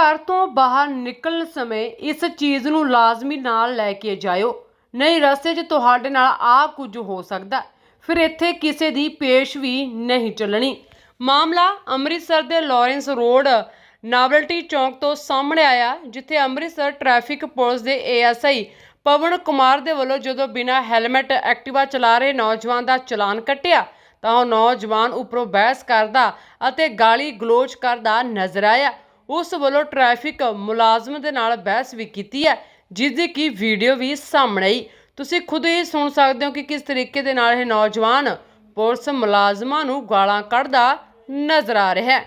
ਘਰ ਤੋਂ ਬਾਹਰ ਨਿਕਲਣ ਸਮੇਂ ਇਸ ਚੀਜ਼ ਨੂੰ ਲਾਜ਼ਮੀ ਨਾਲ ਲੈ ਕੇ ਜਾਇਓ। ਨਹੀਂ, ਰਸਤੇ 'ਚ ਤੁਹਾਡੇ ਨਾਲ ਆ ਕੁਝ ਹੋ ਸਕਦਾ ਫਿਰ ਇੱਥੇ ਕਿਸੇ ਦੀ ਪੇਸ਼ ਵੀ ਨਹੀਂ ਚੱਲਣੀ। ਮਾਮਲਾ ਅੰਮ੍ਰਿਤਸਰ ਦੇ ਲਾਰੈਂਸ ਰੋਡ, ਨਾਵਲਟੀ ਚੌਂਕ ਤੋਂ ਸਾਹਮਣੇ ਆਇਆ, ਜਿੱਥੇ ਅੰਮ੍ਰਿਤਸਰ ਟ੍ਰੈਫਿਕ ਪੁਲਿਸ ਦੇ ਏਐਸਆਈ ਪਵਨ ਕੁਮਾਰ ਦੇ ਵੱਲੋਂ ਜਦੋਂ ਬਿਨਾਂ ਹੈਲਮਟ ਐਕਟਿਵਾ ਚਲਾ ਰਹੇ ਨੌਜਵਾਨ ਦਾ ਚਲਾਨ ਕੱਟਿਆ, ਤਾਂ ਉਹ ਨੌਜਵਾਨ ਉੱਪਰੋਂ ਬਹਿਸ ਕਰਦਾ ਅਤੇ ਗਾਲੀ ਗਲੋਚ ਕਰਦਾ ਨਜ਼ਰ ਆਇਆ। ਉਸ ਵੱਲੋਂ ਟ੍ਰੈਫਿਕ ਮੁਲਾਜ਼ਮ ਦੇ ਨਾਲ ਬਹਿਸ ਵੀ ਕੀਤੀ ਹੈ ਜਿਸ ਦੀ ਕੀ ਵੀਡੀਓ ਵੀ ਸਾਹਮਣੇ ਆਈ। ਤੁਸੀਂ ਖੁਦ ਹੀ ਸੁਣ ਸਕਦੇ ਹੋ ਕਿ ਕਿਸ ਤਰੀਕੇ ਦੇ ਨਾਲ ਇਹ ਨੌਜਵਾਨ ਪੁਲਿਸ ਮੁਲਾਜ਼ਮਾਂ ਨੂੰ ਗਾਲਾਂ ਕੱਢਦਾ ਨਜ਼ਰ ਆ ਰਿਹਾ ਹੈ।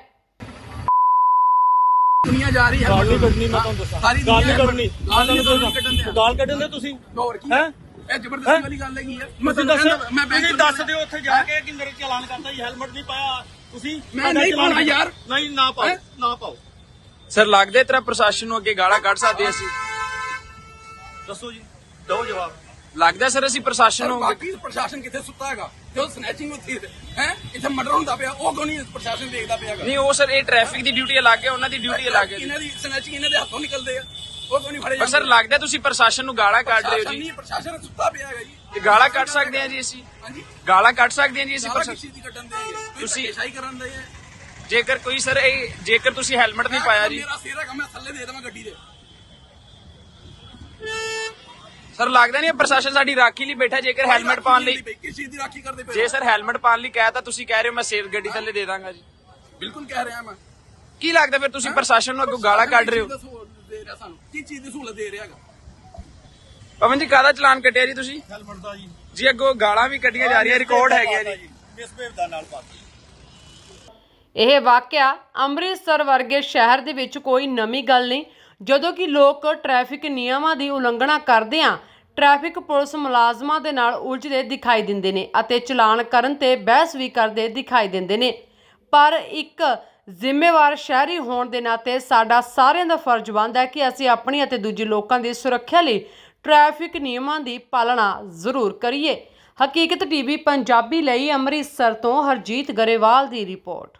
ਦੁਨੀਆ ਜਾ ਰਹੀ ਹੈ। ਗਾਲ ਨਹੀਂ ਕੱਢਣੀ ਮੈਂ ਤੁਹਾਨੂੰ ਦੱਸਾਂ। ਸਾਰੀ ਗਾਲ ਨਹੀਂ ਦੁਨੀਆ ਕੱਢਣੀ ਗਾਲ ਨਹੀਂ ਤੁਹਾਨੂੰ ਕੱਢਣ ਦਿਆ। ਗਾਲ ਕੱਢਣ ਦੇ ਤੁਸੀਂ? ਹੋਰ ਕੀ? ਹੈਂ? ਇਹ ਜ਼ਬਰਦਸਤੀ ਵਾਲੀ ਗੱਲ ਹੈਗੀ ਹੈ। ਮੈਂ ਤੁਸੀਂ ਤੁਹਾਨੂੰ ਦੱਸ ਕਹਿੰਦਾ, ਮੈਂ ਬੈਂਕ ਤੁਸੀਂ ਦੱਸ ਦਿਓ ਉੱਥੇ ਜਾ ਕੇ ਕਿ ਮੇਰੇ ਚਲਾਨ ਕਰਤਾ ਜੀ ਹੈਲਮਟ ਨਹੀਂ ਪਾਇਆ। ਤੁਸੀਂ ਮੈਂ ਸਾਡਾ ਨਹੀਂ ਚਲਾਨ ਪਾਉਣਾ ਯਾਰ। ਨਹੀਂ ਨਾ ਪਾਓ? ਨਾ ਪਾਓ। ਸਰ ਲੱਗਦਾ ਤੇਰਾ ਪ੍ਰਸ਼ਾਸਨ ਨੂੰ ਅੱਗੇ ਗਾਲਾਂ ਕੱਢ ਸਕਦੇ ਅਸੀਂ? ਦੱਸੋ ਜੀ ਦਿਓ ਜਵਾਬ। ਲੱਗਦਾ ਸਰ ਅਸੀਂ ਪ੍ਰਸ਼ਾਸਨ ਨੂੰ ਬਾਕੀ ਪ੍ਰਸ਼ਾਸਨ ਕਿੱਥੇ ਸੁੱਤਾ ਹੈਗਾ? ਜੋ ਸਨੈਚਿੰਗ ਉੱਥੇ ਹੈ ਇੱਥੇ ਮਰਡਰ ਹੁੰਦਾ ਪਿਆ ਉਹ ਕੋਈ ਨਹੀਂ ਪ੍ਰਸ਼ਾਸਨ ਦੇਖਦਾ ਪਿਆ ਹੈਗਾ? ਨਹੀਂ ਉਹ ਸਰ ਇਹ ਟ੍ਰੈਫਿਕ ਦੀ ਡਿਊਟੀ ਅਲੱਗ ਹੈ ਉਹਨਾਂ ਦੀ ਡਿਊਟੀ ਅਲੱਗ ਹੈ ਇਹਨਾਂ ਦੀ ਸਨੈਚਿੰਗ ਇਹਨਾਂ ਦੇ ਹੱਥੋਂ ਨਿਕਲਦੇ ਆ ਉਹ ਕੋਈ ਨਹੀਂ ਫੜੇ ਪਰ ਸਰ ਲੱਗਦਾ ਤੁਸੀਂ ਪ੍ਰਸ਼ਾਸਨ ਨੂੰ ਗਾਲਾਂ ਕੱਢ ਰਹੇ ਹੋ ਜੀ। ਨਹੀਂ ਪ੍ਰਸ਼ਾਸਨ ਸੁੱਤਾ ਪਿਆ ਹੈਗਾ ਜੀ। ਤੇ ਗਾਲਾਂ ਕੱਢ ਸਕਦੇ ਹਾਂ ਜੀ ਅਸੀਂ? ਹਾਂਜੀ। ਗਾਲਾਂ ਕੱਢ ਸਕਦੇ ਹਾਂ ਜੀ ਅਸੀਂ ਪ੍ਰਸ਼ਾਸਨ ਕਿਸੇ ਦੀ ਕੱਟਣ ਦੇ ਤੁਸੀਂ- ਤੁਸੀਂ ਸ਼ਾਈ ਕਰਨ ਦੇ ਜੇਕਰ ਕੋਈ ਸਰ ਇਹ ਜੇਕਰ ਤੁਸੀਂ ਹੈਲਮਟ ਨਹੀਂ ਪਾਇਆ ਜੀ। ਮੇਰਾ ਸਿਰ ਹੈਗਾ ਮੈਂ ਥੱਲੇ ਦੇ ਦੇਵਾਂ ਗੱਡੀ ਦੇ। ਸਰ ਲੱਗਦਾ ਨਹੀਂ ਪ੍ਰਸ਼ਾਸਨ ਸਾਡੀ ਰਾਖੀ ਲਈ ਬੈਠਾ ਜੇਕਰ ਹੈਲਮਟ ਪਾਉਣ ਲਈ ਕਿਸ ਚੀਜ਼ ਦੀ ਰਾਖੀ ਕਰਦੇ ਪਏ ਜੇ ਸਰ ਹੈਲਮਟ ਪਾਉਣ ਲਈ ਕਹਿ ਤਾਂ ਤੁਸੀਂ ਕਹਿ ਰਹੇ ਹੋ ਮੈਂ ਸੇਫ ਗੱਡੀ ਥੱਲੇ ਦੇ ਦਾਂਗਾ ਜੀ। ਬਿਲਕੁਲ ਕਹਿ ਰਿਹਾ ਮੈਂ। ਕੀ ਲੱਗਦਾ ਫਿਰ ਤੁਸੀਂ ਪ੍ਰਸ਼ਾਸਨ ਨੂੰ ਅੱਗੋਂ ਗਾਲਾਂ ਕੱਢ ਰਹੇ ਹੋ? ਦੇ ਰਿਹਾ ਸਾਨੂੰ? ਕੀ ਚੀਜ਼ ਦੀ ਸਹੂਲਤ ਦੇ ਰਿਹਾ ਹੈਗਾ? ਪਵਨ ਜੀ ਕਾਹਦਾ ਚਲਾਨ ਕੱਟਿਆ ਜੀ ਤੁਸੀਂ? ਹੈਲਮਟ ਦਾ ਜੀ। ਜੀ ਅੱਗੋਂ ਗਾਲਾਂ ਵੀ ਕੱਢੀਆਂ ਜਾ ਰਹੀਆਂ ਰਿਕਾਰਡ ਹੈਗੇ ਆ ਜੀ। ਮਿਸਬੇਵ ਦਾ ਨਾਲ ਪਾਤੀ ਇਹ ਵਾਕਿਆ ਅੰਮ੍ਰਿਤਸਰ ਵਰਗੇ ਸ਼ਹਿਰ ਦੇ ਵਿੱਚ ਕੋਈ ਨਵੀਂ ਗੱਲ ਨਹੀਂ। ਜਦੋਂ ਕਿ ਲੋਕ ਟ੍ਰੈਫਿਕ ਨਿਯਮਾਂ ਦੀ ਉਲੰਘਣਾ ਕਰਦੇ ਕਰਦਿਆਂ ਟ੍ਰੈਫਿਕ ਪੁਲਿਸ ਮੁਲਾਜ਼ਮਾਂ ਦੇ ਨਾਲ ਉਲਝਦੇ ਦਿਖਾਈ ਦਿੰਦੇ ਨੇ ਅਤੇ ਚਲਾਨ ਕਰਨ ਤੇ ਬਹਿਸ ਵੀ ਕਰਦੇ ਦਿਖਾਈ ਦਿੰਦੇ ਨੇ। ਪਰ ਇੱਕ ਜ਼ਿੰਮੇਵਾਰ ਸ਼ਹਿਰੀ ਹੋਣ ਦੇ ਨਾਤੇ ਸਾਡਾ ਸਾਰਿਆਂ ਦਾ ਫਰਜ਼ ਬਣਦਾ ਹੈ ਕਿ ਅਸੀਂ ਆਪਣੀ ਅਤੇ ਦੂਜੇ ਲੋਕਾਂ ਦੀ ਸੁਰੱਖਿਆ ਲਈ ਟ੍ਰੈਫਿਕ ਨਿਯਮਾਂ ਦੀ ਪਾਲਣਾ ਜ਼ਰੂਰ ਕਰੀਏ। ਹਕੀਕਤ ਟੀਵੀ ਪੰਜਾਬੀ ਲਈ ਅੰਮ੍ਰਿਤਸਰ ਤੋਂ ਹਰਜੀਤ ਗਰੇਵਾਲ ਦੀ ਰਿਪੋਰਟ।